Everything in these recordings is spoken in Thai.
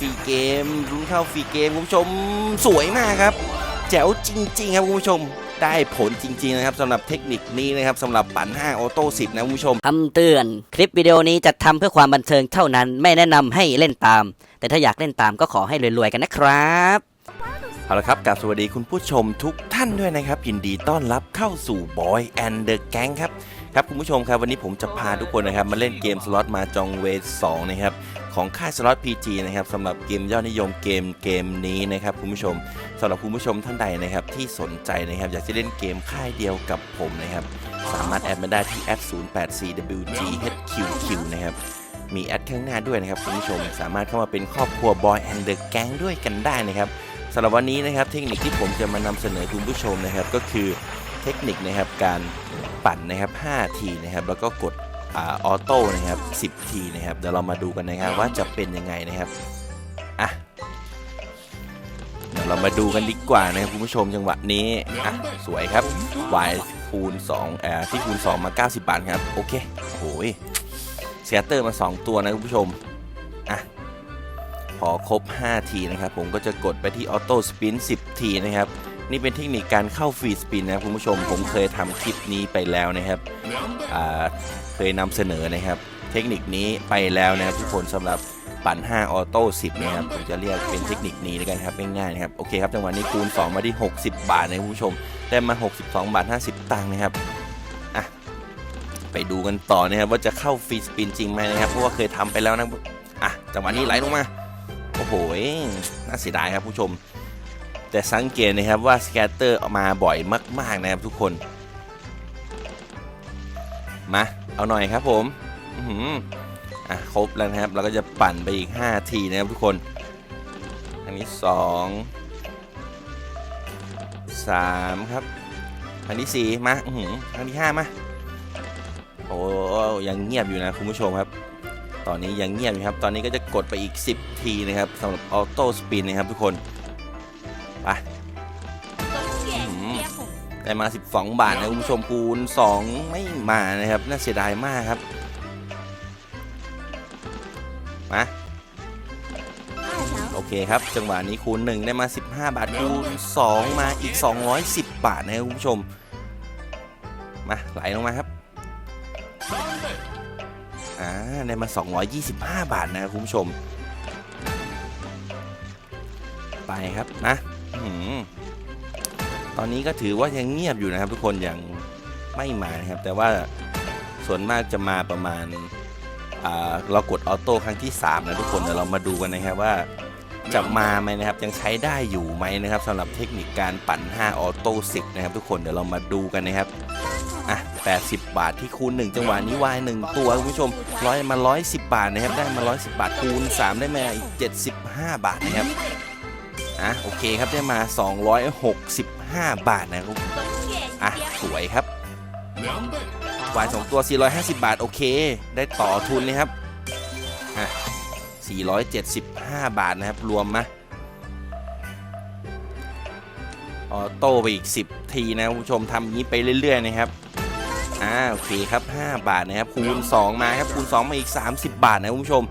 ฟรีเกมลุ้นเข้าฟรีเกมคุณผู้ชมสวยมากครับ แจ๋วจริง ๆ ครับคุณผู้ชมได้ผลจริง ๆ นะครับสำหรับเทคนิคนี้นะครับสำหรับปั่น5ออโต้10 นะคุณผู้ชมคำเตือน คลิปวิดีโอนี้จัดทำเพื่อความบันเทิงเท่านั้นไม่แนะนำให้เล่นตาม แต่ถ้าอยากเล่นตามก็ขอให้รวยๆกันนะครับ เอาละครับกราบสวัสดีคุณผู้ชมทุกท่านด้วยนะครับ ยินดีต้อนรับเข้าสู่ Boy and the Gang ครับ ครับคุณผู้ชมครับวันนี้ผมจะพาทุกคนนะครับ มาเล่นเกมสล็อตมาจองเวท2นะครับ ของค่ายสล็อต PG นะครับสำหรับเกมยอดนิยมเกมเกมนี้นะครับคุณผู้ชมสำหรับคุณผู้ชมท่านใดนะครับที่สนใจนะครับอยากจะเล่นเกมค่ายเดียวกับผมนะครับสามารถแอดมาได้ที่แอด 084WGHQQ นะครับมีแอดข้างหน้าด้วยนะครับคุณผู้ชมสามารถเข้ามาเป็นครอบครัว Boy and the Gang ด้วยกันได้นะครับสำหรับวันนี้นะครับเทคนิคที่ผมจะมานำเสนอคุณผู้ชมนะครับก็คือเทคนิคนะครับการปั่นนะครับ5ทีนะครับแล้วก็กด ออโต้นะครับ10 ทีนะครับเดี๋ยวเรามาดูกันนะครับว่าจะเป็นยังไงนะครับอะเดี๋ยวเรามาดูกันดีกว่านะครับคุณผู้ชมจังหวะนี้อะสวยครับ y คูณ2อ่อที่คูณ 2 มา 90 บาทครับ โอเคโอ้ยเซียเตอร์มา 2 ตัวนะคุณผู้ชมอะพอครบ 5 ทีนะครับ ผมก็จะกดไปที่ออโต้สปิน10 ทีนะครับ นี่เป็นเทคนิคการเข้าฟรีสปินนะครับคุณผู้ชมผมเคยทำคลิปนี้ไปแล้วนะครับเคยนำเสนอนะครับ เทคนิคนี้ไปแล้วนะครับทุกคนสำหรับปั่น 5 ออโต้ 10 นะครับ ผมจะเรียกเป็นเทคนิคนี้แล้วกันครับ ง่ายๆนะครับ โอเคครับจังหวะนี้คูณ 2 มาที่ 60 บาทนะคุณผู้ชม ได้มา 62 บาท 50 ตังค์นะครับ อะ ไปดูกันต่อนะครับ ว่าจะเข้าฟรีสปินจริงไหมนะครับ เพราะว่าเคยทำไปแล้วนะ อะ จังหวะนี้ไหลลงมา โอ้โห น่าเสียดายครับผู้ชม แต่สังเกตนะครับว่าสแกตเตอร์ออกมาบ่อยมาก ๆ นะครับทุกคน มา เอาหน่อยครับผมอื้อหืออะครบแล้วนะครับ เราก็จะปั่นไปอีก 5 ทีนะครับทุกคน อันนี้ 2 3 ครับ อันที่4มาอื้อหืออันที่5มา โอ้ยังเงียบอยู่นะคุณผู้ชมครับ ตอนนี้ยังเงียบอยู่ครับ ตอนนี้ก็จะกดไปอีก 10 ทีนะครับสำหรับออโต้สปินนะครับทุกคน ไปได้มา 12 บาทนะคุณผู้ชมคูณ 2 ไม่มานะครับ น่าเสียดายมากครับ มา โอเคครับ จังหวะนี้คูณ 1 ได้มา 15 บาทคูณ 2 มาอีก 210 บาทนะครับคุณผู้ชม มาไหลลงมาครับอ่าได้มา 225 บาทนะครับคุณผู้ชม ไปครับนะอื้อหือ ตอนนี้ก็ถือว่ายังเงียบอยู่นะครับ ทุกคนยังไม่มานะครับ แต่ว่าส่วนมากจะมาประมาณอ่าเรากดออโต้ครั้งที่ 3 นะทุกคนเดี๋ยวเรามาดูกันนะครับว่าจะมาไหมนะครับ ยังใช้ได้อยู่ไหมนะครับสำหรับเทคนิคการปั่น 5 ออโต้10 นะครับ ทุกคนเดี๋ยวเรามาดูกันนะครับอะ80 บาทที่คูณ 1 จังหวะนี้วาย1ตัวคุณผู้ชมร้อยมา 110 บาทนะครับ ได้มา 110 บาทคูณ 3 ได้มาอีก 75 บาทนะครับ อะโอเคครับได้มา 265 บาทนะครับอะสวยครับวาย2ตัว 450 บาท โอเค ได้ต่อทุนนะครับอะ475 บาทนะครับ รวมมาออโต้ไปอีก 10 ทีนะคุณผู้ชมทำนี้ไปเรื่อย ๆ นะครับอ่าโอเคครับ 5 บาทนะครับคูณ 2 มาครับคูณ 2 มาอีก 30 บาทนะคุณผู้ชม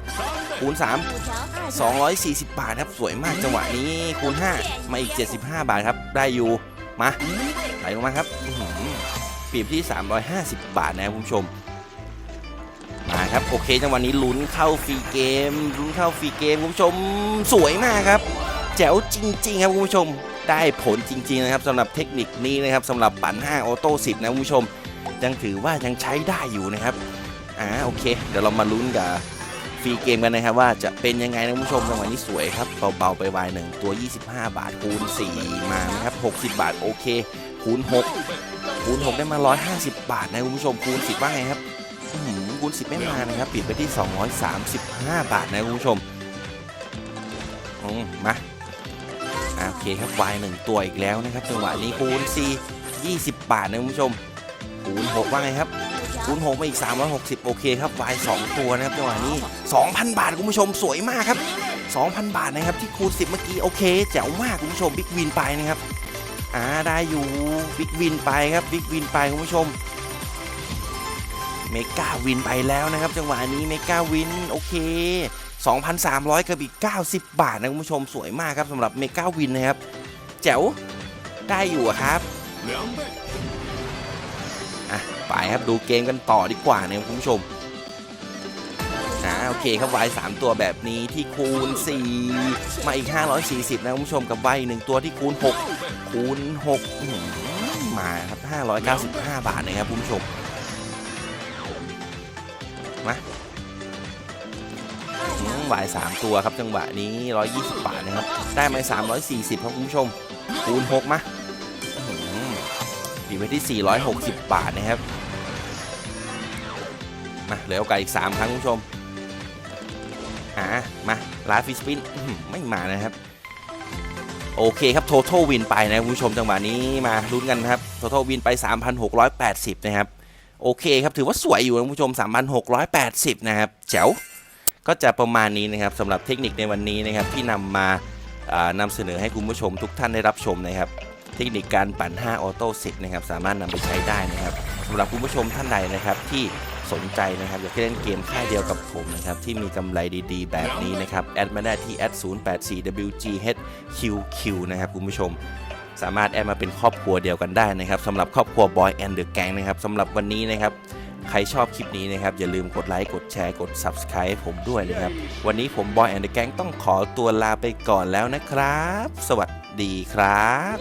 คูณ 3 240 บาทครับ สวยมากจังหวะนี้คูณ 5 มาอีก 75 บาทครับ ได้อยู่มาไหลลงมาครับปีบที่ 350 บาทนะครับคุณผู้ชมมาครับโอเคจังหวะนี้ลุ้นเข้าฟรีเกมลุ้นเข้าฟรีเกมคุณผู้ชมสวยมากครับแจ๋วจริง ๆ ครับคุณผู้ชม ได้ผลจริง ๆ นะครับสำหรับเทคนิคนี้นะครับสำหรับปั่น5ออโต้10นะคุณผู้ชมยังถือว่ายังใช้ได้อยู่นะครับอ่าโอเค เดี๋ยวเรามาลุ้นกับ ฟรีเกมกันนะครับว่าจะเป็นยังไงนะคุณผู้ชมจังหวะนี้สวยครับเบาๆไปวายหนึ่งตัว 25 บาทคูณ 4 มานะครับ 60 บาทโอเค คูณ 6 คูณ 6 ได้มา 150 บาทนะคุณผู้ชมคูณ 10 ว่าไงครับอื้อหือคูณ 10 ไม่มานะครับปิดไปที่ 235 บาทนะคุณผู้ชมอืมมาอ่าโอเคครับวายหนึ่งตัวอีกแล้วนะครับจังหวะนี้คูณ 4 20 บาทนะคุณผู้ชมคูณ 6 ว่าไงครับ คูณ6มาอีก 360 โอเคครับวาย2ตัวนะครับจังหวะนี้ 2,000 บาทคุณผู้ชมสวยมากครับ 2,000 บาทนะครับที่คูณ 10 เมื่อกี้โอเคแจ๋วมากคุณผู้ชมบิ๊กวินไปนะครับอ่าได้อยู่บิ๊กวินไปครับบิ๊กวินไปคุณผู้ชมเมกาวินไปแล้วนะครับ จังหวะนี้เมกาวินโอเค 2,300กับอีก 90 บาทนะคุณผู้ชมสวยมากครับสำหรับเมกาวินนะครับ แจ๋วได้อยู่อะครับ两倍， ไปครับดูเกมกันต่อดีกว่านะครับคุณผู้ชมอ่าโอเคครับวาย3ตัวแบบนี้ที่คูณ 4 มาอีก 540 นะคุณผู้ชมกับวายหนึ่งตัวที่คูณ 6 คูณ6อื้อหือมาครับ 595 บาทนะครับคุณผู้ชมมาอืมวาย3ตัวครับจังหวะนี้ 120 บาทนะครับ ได้มา340 ครับคุณผู้ชม คูณ 6 มาอื้อหือดีไปที่ 460 บาทนะครับ มาเหลือโอกาสอีก 3 ครั้งคุณผู้ชมอ่ามาลาฟิสปินอื้อหือไม่มานะครับ โอเคครับ total win ไปนะคุณผู้ชมจังหวะนี้มาลุ้นกันครับ total win ไป 3,680 นะครับ โอเคครับถือว่าสวยอยู่นะคุณผู้ชม 3,680 นะครับแจ๋วก็จะประมาณนี้นะครับสำหรับเทคนิคในวันนี้นะครับที่นำมาานำเสนอให้คุณผู้ชมทุกท่านได้รับชมนะครับ เทคนิคการปั่น 5 ออโต้สินะครับสามารถนำไปใช้ได้นะครับสำหรับคุณผู้ชมท่านใดนะครับที่ สนใจนะครับอยากเล่นเกมค่ายเดียวกับผมนะครับที่มีกำไรดีๆ แบบนี้นะครับแอดมาได้ที่ @084wghqq นะครับคุณผู้ชมสามารถแอดมาเป็นครอบครัวเดียวกันได้นะครับสำหรับครอบครัว Boy and the Gang นะครับสำหรับวันนี้นะครับ ใครชอบคลิปนี้นะครับ อย่าลืมกดไลค์ กดแชร์ กด Subscribe ผมด้วยนะครับ วันนี้ผม Boy and the Gang ต้องขอตัวลาไปก่อนแล้วนะครับ สวัสดีครับ